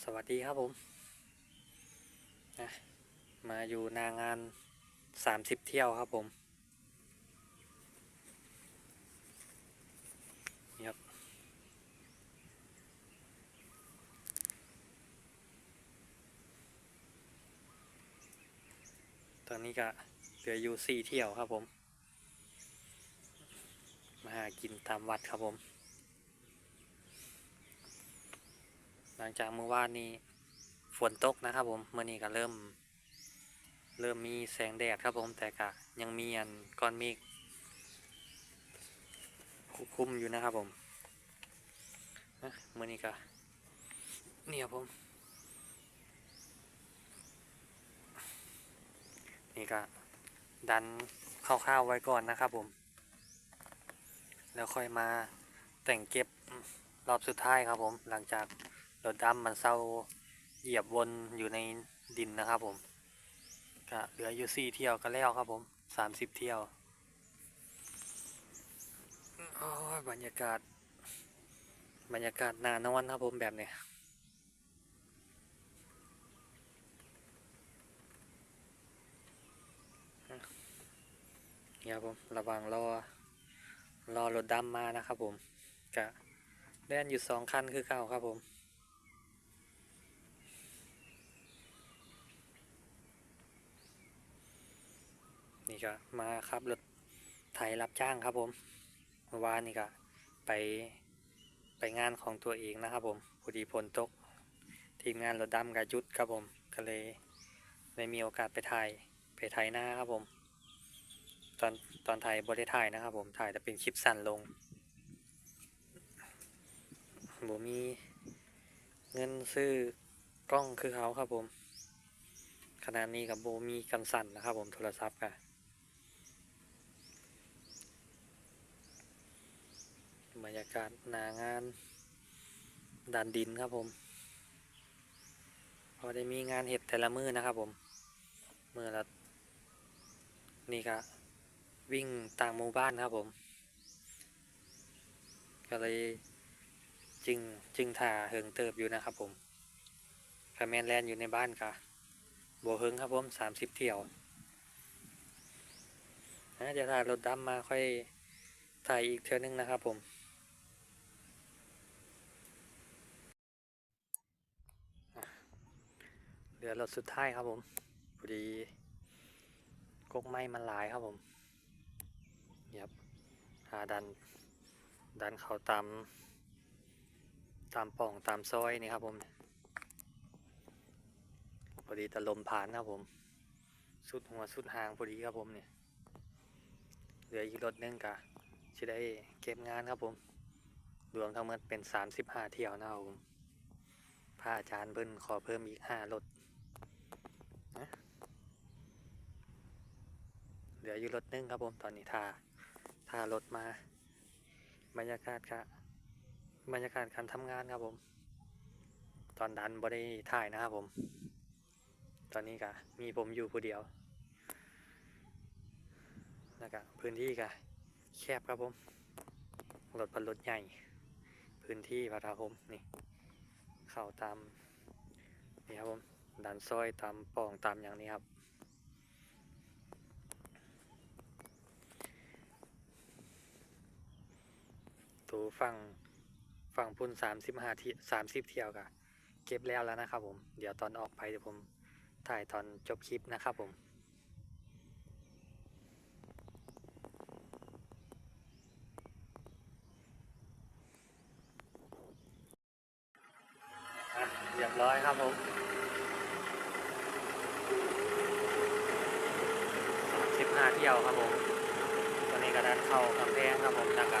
สวัสดีครับผมนะมาอยู่นางานสามสิบเที่ยวครับผมนี่ครับตอนนี้ก็เหลืออยู่สี่เที่ยวครับผม มาหากินตามวัดครับผม หลังจากเมื่อวานนี้ฝนตกนะครับผมเมื่อนี้ก็เริ่ม เริ่มมีแสงแดดครับผมแต่ก็ยังมีอันก้อนเมฆคุคุมอยู่นะครับผมเมื่อนี้ก็นี่ครับผมนี่ก็ดันคร่าวๆไว้ก่อนนะครับผม แล้วค่อยมาแต่งเก็บรอบสุดท้ายครับผมหลังจาก รถดำมันเศร้าเหยียบวนอยู่ในดินนะครับผมก็เหลืออยู่สี่เที่ยวก็แล้วครับผมสามสิบเที่ยวโอ้ยบรรยากาศ บรรยากาศนานอนครับผมแบบเนี้ยเนี่ยครับผมระวังรอรอรถดำมานะครับผมกะแล่นอยู่สองคันคือเก่าครับผม นี่ก็มาครับรถไถรับจ้างครับผมเมื่อวานนี่ก็ไปไปงานของตัวเองนะครับผมพอดีฝนตก ทีมงานรถดำกับยุดครับผมก็เลยได้มีโอกาสไปถ่ายไปถ่ายหน้าครับผม ตอนตอนถ่ายบริถ่ายนะครับผมถ่ายแต่เป็นคลิปสั้นลงผมมีเงินซื้อกล้องคือเขาครับผมขณะนี้กับโบมีกันสั่นนะครับผมโทรศัพท์ค่ะ บรรยากาศหนางานด่านดินครับผม พอได้มีงานเห็ดแต่ละมือนะครับผมมือละนี่ก็วิ่งต่างหมู่บ้านครับผม ก็เลยจึงจึงถ่าเหิงเติบอยู่นะครับผมคาแมนแลนอยู่ในบ้านค่ะโบเฮิงครับผมสามสิบเที่ยวนะเดี๋ยวถ่ายรถดำมาค่อยถ่ายอีกเทื่อนึงนะครับผม เหลือรถสุดท้ายครับผมพอดีกกไม้มันหลายครับผมนี่ครับหาดัน ดันเขาตาม ตามป่องตามซอยนี่ครับผมพอดีตะลมผ่านครับผม สุดหัวสุดหางพอดีครับผมเนี่ยเหลืออีกรถนึงกะจะได้เก็บงานครับผมรวมทั้งหมดเป็นสามสิบห้าเที่ยวนะครับผมพระอาจารย์เบิ้นขอเพิ่มอีกห้ารถนะ เหลืออยู่รถนึงครับผมตอนนี้ท่าท่ารถมา บรรยากาศกะบบรรยากาศการทำงานครับผม ตอนดันบ่ได้ถ่ายนะครับผม ตอนนี้กะมีผมอยู่ผู้เดียวแล้วก็พื้นที่กะแคบครับผมรถเป็นรถใหญ่ พื้นที่พระราผมนี่ เข้าตามนี่ครับผมดันซอยตามป่องตามอย่างนี้ครับ ตัวฝั่งฝั่งพุ่นสามสิบห้าที่สามสิบเที่ยวกะเก็บแล้วแล้วนะครับผมเดี๋ยวตอนออกไปเดี๋ยวผมถ่ายตอนจบคลิปนะครับผมเรียบร้อยครับผมสิบห้าเที่ยวครับผมตอนนี้ก็ดันเข้ากำแพงครับผมแล้วก็